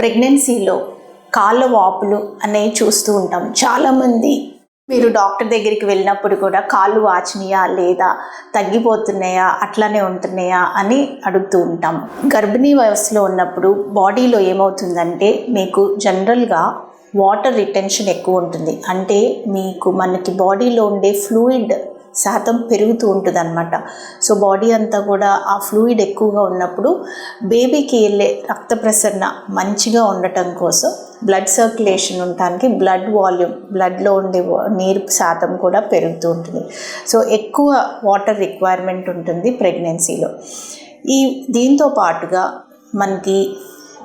ప్రెగ్నెన్సీలో కాళ్ళ వాపులు అనేవి చూస్తూ ఉంటాం. చాలామంది మీరు డాక్టర్ దగ్గరికి వెళ్ళినప్పుడు కూడా కాళ్ళు వాచినాయా లేదా తగ్గిపోతున్నాయా అట్లానే ఉంటున్నాయా అని అడుగుతూ ఉంటాం. గర్భిణీ వయసులో ఉన్నప్పుడు బాడీలో ఏమవుతుందంటే మీకు జనరల్గా వాటర్ రిటెన్షన్ ఎక్కువ ఉంటుంది. అంటే మీకు మనకి బాడీలో ఉండే ఫ్లూయిడ్ శాతం పెరుగుతూ ఉంటుందన్నమాట. సో బాడీ అంతా కూడా ఆ ఫ్లూయిడ్ ఎక్కువగా ఉన్నప్పుడు బేబీకి వెళ్ళే రక్త ప్రసరణ మంచిగా ఉండటం కోసం బ్లడ్ సర్క్యులేషన్ ఉండటానికి బ్లడ్ వాల్యూమ్ బ్లడ్లో ఉండే నీరు శాతం కూడా పెరుగుతూ ఉంటుంది. సో ఎక్కువ వాటర్ రిక్వైర్మెంట్ ఉంటుంది ప్రెగ్నెన్సీలో. ఈ దీంతో పాటుగా మనకి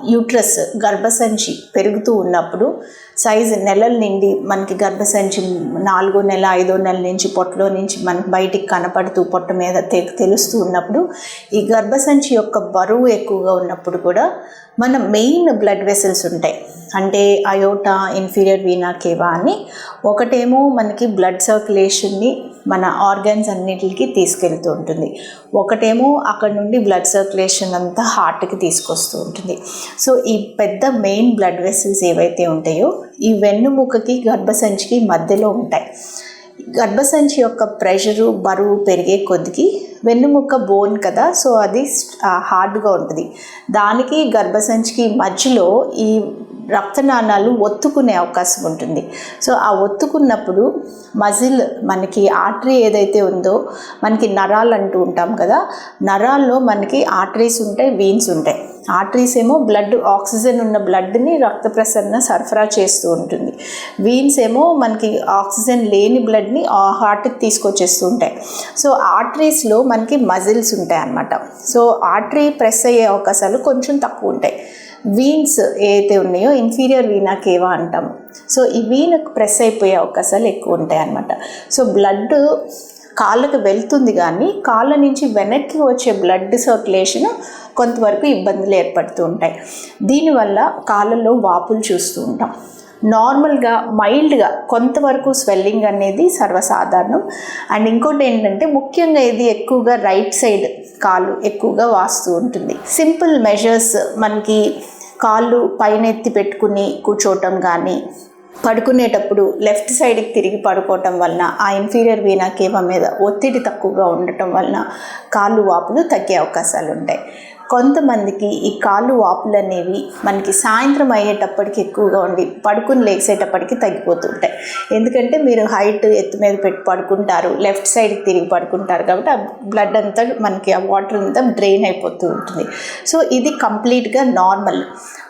యూట్రస్ గర్భసంచి పెరుగుతూ ఉన్నప్పుడు సైజు నెలల నుండి మనకి గర్భసంచి నాలుగో నెల ఐదో నెల నుంచి పొట్టలో నుంచి మనకి బయటికి కనపడుతూ పొట్ట మీద తె- తెలుస్తూ ఉన్నప్పుడు ఈ గర్భసంచి యొక్క బరువు ఎక్కువగా ఉన్నప్పుడు కూడా మన మెయిన్ బ్లడ్ వెసల్స్ ఉంటాయి. అంటే అయోటా ఇన్ఫీరియర్ వీనా కేవా అని ఒకటేమో మనకి బ్లడ్ సర్క్యులేషన్ని మన ఆర్గన్స్ అన్నిటికి తీసుకెళ్తూ ఉంటుంది. ఒకటేమో అక్కడ నుండి బ్లడ్ సర్క్యులేషన్ అంతా హార్ట్కి తీసుకొస్తూ ఉంటుంది. సో ఈ పెద్ద మెయిన్ బ్లడ్ వెసల్స్ ఏవైతే ఉంటాయో ఈ వెన్నుముకకి గర్భసంచికి మధ్యలో ఉంటాయి. గర్భసంచి యొక్క ప్రెషరు బరువు పెరిగే కొద్దికి వెన్నుముక్క బోన్ కదా సో అది హార్డ్గా ఉంటుంది. దానికి గర్భసంచికి మధ్యలో ఈ రక్తనాళాలు ఒత్తుకునే అవకాశం ఉంటుంది. సో ఆ ఒత్తుకున్నప్పుడు మజిల్ మనకి ఆర్టరీ ఏదైతే ఉందో మనకి నరాలు అంటూ ఉంటాం కదా నరాల్లో మనకి ఆర్టరీస్ ఉంటాయి వీన్స్ ఉంటాయి. ఆర్టరీస్ ఏమో బ్లడ్ ఆక్సిజన్ ఉన్న బ్లడ్ని రక్త ప్రసరణ సరఫరా చేస్తూ ఉంటుంది. వీన్స్ ఏమో మనకి ఆక్సిజన్ లేని బ్లడ్ని హార్ట్కి తీసుకొచ్చేస్తూ ఉంటాయి. సో ఆర్టరీస్లో మనకి మజిల్స్ ఉంటాయి అన్నమాట. సో ఆర్టరీ ప్రెస్ అయ్యే అవకాశాలు కొంచెం తక్కువ ఉంటాయి. వీన్స్ ఏవైతే ఉన్నాయో ఇన్ఫీరియర్ వీనా కేవా అంటాము. సో ఈ వీనకు ప్రెస్ అయిపోయే అవకాశాలు ఎక్కువ ఉంటాయి అన్నమాట. సో బ్లడ్ కాళ్ళకు వెళ్తుంది కానీ కాళ్ళ నుంచి వెనక్కి వచ్చే బ్లడ్ సర్క్యులేషన్ కొంతవరకు ఇబ్బందులు ఏర్పడుతూ ఉంటాయి. దీనివల్ల కాళ్ళలో వాపులు చూస్తూ ఉంటాం. నార్మల్గా మైల్డ్గా కొంతవరకు స్వెల్లింగ్ అనేది సర్వసాధారణం. అండ్ ఇంకోటి ఏంటంటే ముఖ్యంగా ఇది ఎక్కువగా రైట్ సైడ్ కాళ్ళు ఎక్కువగా వాస్తూ ఉంటుంది. సింపుల్ మెజర్స్ మనకి కాళ్ళు పైన ఎత్తి పెట్టుకుని కూర్చోవటం కానీ పడుకునేటప్పుడు లెఫ్ట్ సైడ్కి తిరిగి పడుకోవటం వలన ఆ ఇన్ఫీరియర్ వీనా కేవ మీద ఒత్తిడి తక్కువగా ఉండటం వలన కాళ్ళు వాపులు తగ్గే అవకాశాలు ఉంటాయి కొంతమందికి ఈ కాళ్ళు వాపులు అనేవి మనకి సాయంత్రం అయ్యేటప్పటికి ఎక్కువగా ఉండి పడుకుని లేచేటప్పటికి తగ్గిపోతుంటాయి. ఎందుకంటే మీరు హైట్ ఎత్తు మీద పెట్టి పడుకుంటారు లెఫ్ట్ సైడ్కి తిరిగి పడుకుంటారు కాబట్టి ఆ బ్లడ్ అంతా మనకి ఆ వాటర్ అంతా డ్రైన్ అయిపోతూ ఉంటుంది. సో ఇది కంప్లీట్గా నార్మల్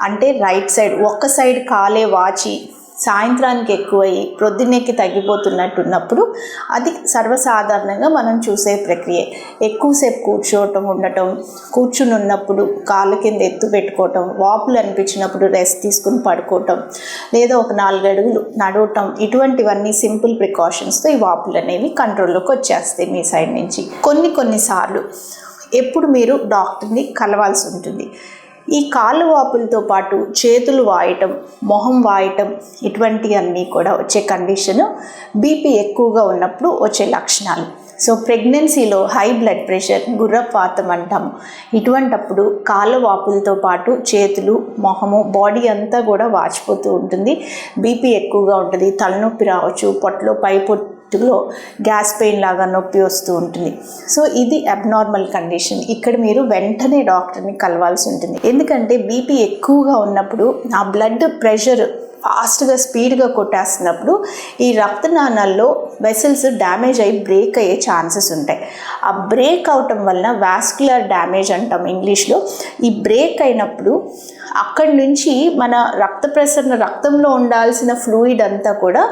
అంటే రైట్ సైడ్ ఒక్క సైడ్ కాలే వాచి సాయంత్రానికి ఎక్కువయ్యి ప్రొద్దునెక్కి తగ్గిపోతున్నట్టున్నప్పుడు అది సర్వసాధారణంగా మనం చూసే ప్రక్రియ. ఎక్కువసేపు కూర్చోవటం ఉండటం కూర్చుని ఉన్నప్పుడు కాళ్ళ కింద ఎత్తు పెట్టుకోవటం వాపులు అనిపించినప్పుడు రెస్ట్ తీసుకుని పడుకోవటం లేదా ఒక నాలుగు అడుగులు నడవటం ఇటువంటివన్నీ సింపుల్ ప్రికాషన్స్తో ఈ వాపులు అనేవి కంట్రోల్లోకి వచ్చేస్తాయి మీ సైడ్ నుంచి. కొన్ని కొన్నిసార్లు ఎప్పుడు మీరు డాక్టర్ని కలవాల్సి ఉంటుంది. ఈ కాళ్ళు వాపులతో పాటు చేతులు వాయటం మొహం వాయటం ఇటువంటివన్నీ కూడా వచ్చే కండిషను బీపీ ఎక్కువగా ఉన్నప్పుడు వచ్చే లక్షణాలు. సో ప్రెగ్నెన్సీలో హై బ్లడ్ ప్రెషర్ గుర్రపాతం అంటాము. ఇటువంటప్పుడు కాళ్ళ వాపులతో పాటు చేతులు మొహము బాడీ అంతా కూడా వాచిపోతూ ఉంటుంది. బీపీ ఎక్కువగా ఉంటుంది. తలనొప్పి రావచ్చు పొట్టలో పై లో గ్యాస్ పెయిన్ లాగా నొప్పి వస్తూ ఉంటుంది. సో ఇది అబ్నార్మల్ కండిషన్ ఇక్కడ మీరు వెంటనే డాక్టర్ని కలవాల్సి ఉంటుంది. ఎందుకంటే బీపీ ఎక్కువగా ఉన్నప్పుడు ఆ బ్లడ్ ప్రెషర్ ఫాస్ట్గా స్పీడ్గా కొట్టేస్తున్నప్పుడు ఈ రక్తనాళాల్లో వెసల్స్ డ్యామేజ్ అయ్యి బ్రేక్ అయ్యే ఛాన్సెస్ ఉంటాయి. ఆ బ్రేక్ అవటం వలన వాస్కులర్ డ్యామేజ్ అంటాం ఇంగ్లీష్లో. ఈ బ్రేక్ అయినప్పుడు అక్కడి నుంచి మన రక్త ప్రసరణ రక్తంలో ఉండాల్సిన ఫ్లూయిడ్ అంతా కూడా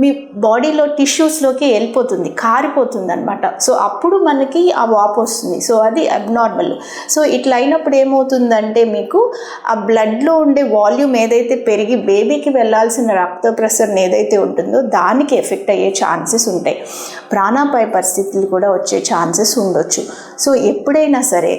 మీ బాడీలో టిష్యూస్లోకి వెళ్ళిపోతుంది కారిపోతుంది అనమాట సో అప్పుడు మనకి ఆ వాపు వస్తుంది. సో అది అబ్నార్మల్. సో ఇట్లా అయినప్పుడు ఏమవుతుందంటే మీకు ఆ బ్లడ్లో ఉండే వాల్యూమ్ ఏదైతే పెరిగి బేబీకి వెళ్ళాల్సిన రక్త ప్రసరణ ఏదైతే ఉంటుందో దానికి ఎఫెక్ట్ అయ్యే ఛాన్సెస్ ఉంటాయి. ప్రాణాపాయ పరిస్థితులు కూడా వచ్చే ఛాన్సెస్ ఉండొచ్చు. సో ఎప్పుడైనా సరే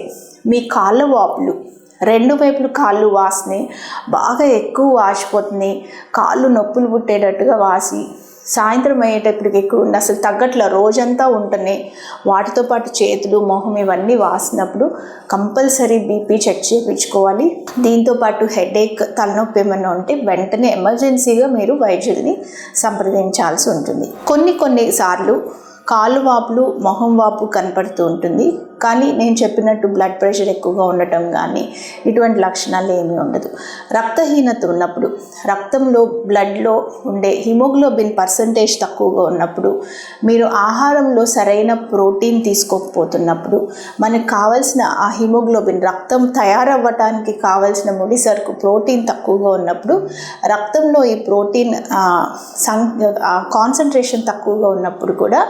మీ కాళ్ళ వాపులు రెండు వైపులు కాళ్ళు వాసినాయి బాగా ఎక్కువ వాసిపోతున్నాయి కాళ్ళు నొప్పులు పుట్టేటట్టుగా వాసి సాయంత్రం అయ్యేటప్పటికి ఎక్కువ ఉండి అసలు తగ్గట్ల రోజంతా ఉంటున్నాయి వాటితో పాటు చేతులు మొహం ఇవన్నీ వాసినప్పుడు కంపల్సరీ బీపీ చెక్ చేయించుకోవాలి. దీంతో పాటు హెడేక్ తలనొప్పి ఏమైనా ఉంటే వెంటనే ఎమర్జెన్సీగా మీరు వైద్యుడిని సంప్రదించాల్సి ఉంటుంది. కొన్ని కొన్ని సార్లు కాలు వాపులు మొహం వాపు కనపడుతూ ఉంటుంది. కానీ నేను చెప్పినట్టు బ్లడ్ ప్రెషర్ ఎక్కువగా ఉండటం కానీ ఇటువంటి లక్షణాలు ఏమీ ఉండదు. రక్తహీనత ఉన్నప్పుడు రక్తంలో బ్లడ్లో ఉండే హిమోగ్లోబిన్ పర్సంటేజ్ తక్కువగా ఉన్నప్పుడు మీరు ఆహారంలో సరైన ప్రోటీన్ తీసుకోకపోతున్నప్పుడు మనకు కావాల్సిన ఆ హిమోగ్లోబిన్ రక్తం తయారవ్వటానికి కావాల్సిన ముడి సరుకు ప్రోటీన్ తక్కువగా ఉన్నప్పుడు రక్తంలో ఈ ప్రోటీన్ సం కాన్సన్ట్రేషన్ తక్కువగా ఉన్నప్పుడు కూడా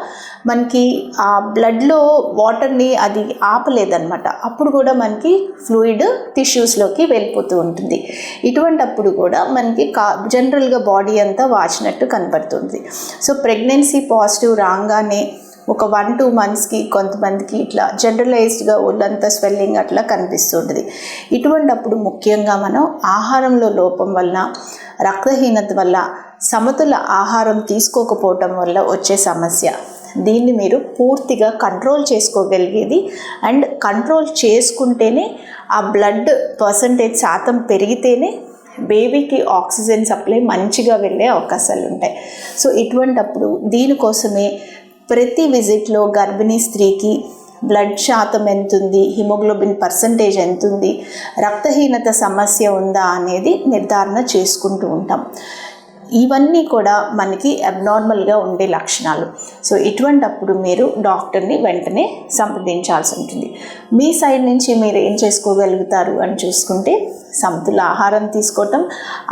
మనకి ఆ బ్లడ్లో వాటర్ని అది ఆపలేదన్నమాట. అప్పుడు కూడా మనకి ఫ్లూయిడ్ టిష్యూస్లోకి వెళ్ళిపోతూ ఉంటుంది. ఇటువంటి అప్పుడు కూడా మనకి కా జనరల్గా బాడీ అంతా వాచినట్టు కనపడుతుంది సో ప్రెగ్నెన్సీ పాజిటివ్ రాగానే ఒక వన్ టూ మంత్స్కి కొంతమందికి ఇట్లా జనరలైజ్డ్గా ఒళ్ళంతా స్వెల్లింగ్ అట్లా కనిపిస్తుంటుంది ఇటువంటి అప్పుడు ముఖ్యంగా మనం ఆహారంలో లోపం వల్ల రక్తహీనత వల్ల సమతుల ఆహారం తీసుకోకపోవటం వల్ల వచ్చే సమస్య. దీన్ని మీరు పూర్తిగా కంట్రోల్ చేసుకోగలిగేది. అండ్ కంట్రోల్ చేసుకుంటేనే ఆ బ్లడ్ పర్సంటేజ్ శాతం పెరిగితేనే బేబీకి ఆక్సిజన్ సప్లై మంచిగా వెళ్ళే అవకాశాలు ఉంటాయి. సో ఇటువంటప్పుడు దీనికోసమే ప్రతి విజిట్లో గర్భిణీ స్త్రీకి బ్లడ్ శాతం ఎంతుంది హిమోగ్లోబిన్ పర్సంటేజ్ ఎంతుంది రక్తహీనత సమస్య ఉందా అనేది నిర్ధారణ చేసుకుంటూ ఉంటాం. ఇవన్నీ కూడా మనకి అబ్నార్మల్గా ఉండే లక్షణాలు. సో ఇటువంటప్పుడు మీరు డాక్టర్ని వెంటనే సంప్రదించాల్సి ఉంటుంది. మీ సైడ్ నుంచి మీరు ఏం చేసుకోగలుగుతారు అని చూసుకుంటే సమతుల ఆహారం తీసుకోవటం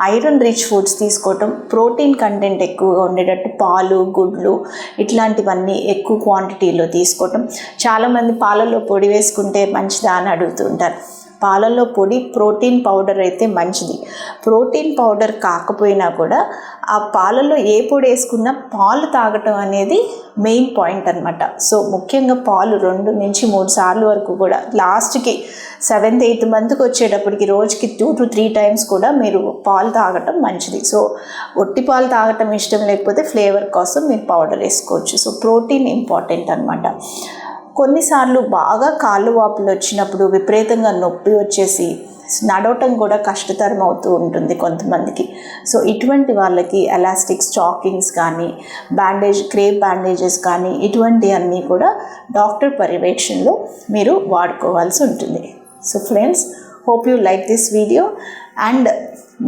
ఐరన్ రిచ్ ఫుడ్స్ తీసుకోవటం ప్రోటీన్ కంటెంట్ ఎక్కువగా ఉండేటట్టు పాలు గుడ్లు ఇట్లాంటివన్నీ ఎక్కువ క్వాంటిటీలో తీసుకోవటం. చాలామంది పాలలో పొడి వేసుకుంటే మంచిదా అని అడుగుతుంటారు పాలల్లో పొడి ప్రోటీన్ పౌడర్ అయితే మంచిది. ప్రోటీన్ పౌడర్ కాకపోయినా కూడా ఆ పాలల్లో ఏ పొడి వేసుకున్నా పాలు తాగటం అనేది మెయిన్ పాయింట్ అనమాట సో ముఖ్యంగా పాలు రెండు నుంచి మూడు సార్లు వరకు కూడా లాస్ట్కి సెవెంత్ ఎయిత్ మంత్కి వచ్చేటప్పటికి రోజుకి టూ టు త్రీ టైమ్స్ కూడా మీరు పాలు తాగటం మంచిది. సో ఒట్టి పాలు తాగటం ఇష్టం లేకపోతే ఫ్లేవర్ కోసం మీరు పౌడర్ వేసుకోవచ్చు. సో ప్రోటీన్ ఇంపార్టెంట్ అనమాట కొన్నిసార్లు బాగా కాళ్ళు వాపులు వచ్చినప్పుడు విపరీతంగా నొప్పి వచ్చేసి నడవటం కూడా కష్టతరం అవుతూ ఉంటుంది కొంతమందికి. సో ఇటువంటి వాళ్ళకి ఎలాస్టిక్ స్టాకింగ్స్ కానీ బ్యాండేజ్ క్రేప్ బ్యాండేజెస్ కానీ ఇటువంటి అన్నీ కూడా డాక్టర్ పర్యవేక్షణలో మీరు వాడుకోవాల్సి ఉంటుంది. So friends hope you like this video and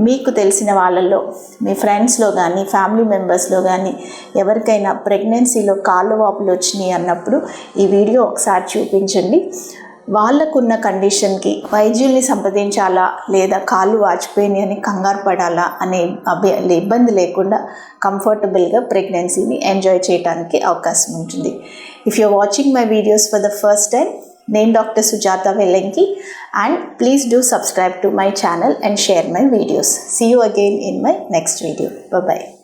మీకు తెలిసిన వాళ్ళల్లో మీ ఫ్రెండ్స్లో కానీ ఫ్యామిలీ మెంబర్స్లో కానీ ఎవరికైనా ప్రెగ్నెన్సీలో కాళ్ళు వాపులు వచ్చినాయి అన్నప్పుడు ఈ వీడియో ఒకసారి చూపించండి. వాళ్ళకున్న కండిషన్కి వైద్యుల్ని సంప్రదించాలా లేదా కాళ్ళు వాచిపోయినాయి అని కంగారు పడాలా అనే ఇబ్బంది లేకుండా కంఫర్టబుల్గా ప్రెగ్నెన్సీని ఎంజాయ్ చేయడానికి అవకాశం ఉంటుంది. If you watching my videos for the first time name Dr. Sujata Velanki and please do subscribe to my channel and share my videos. See you again in my next video. Bye bye.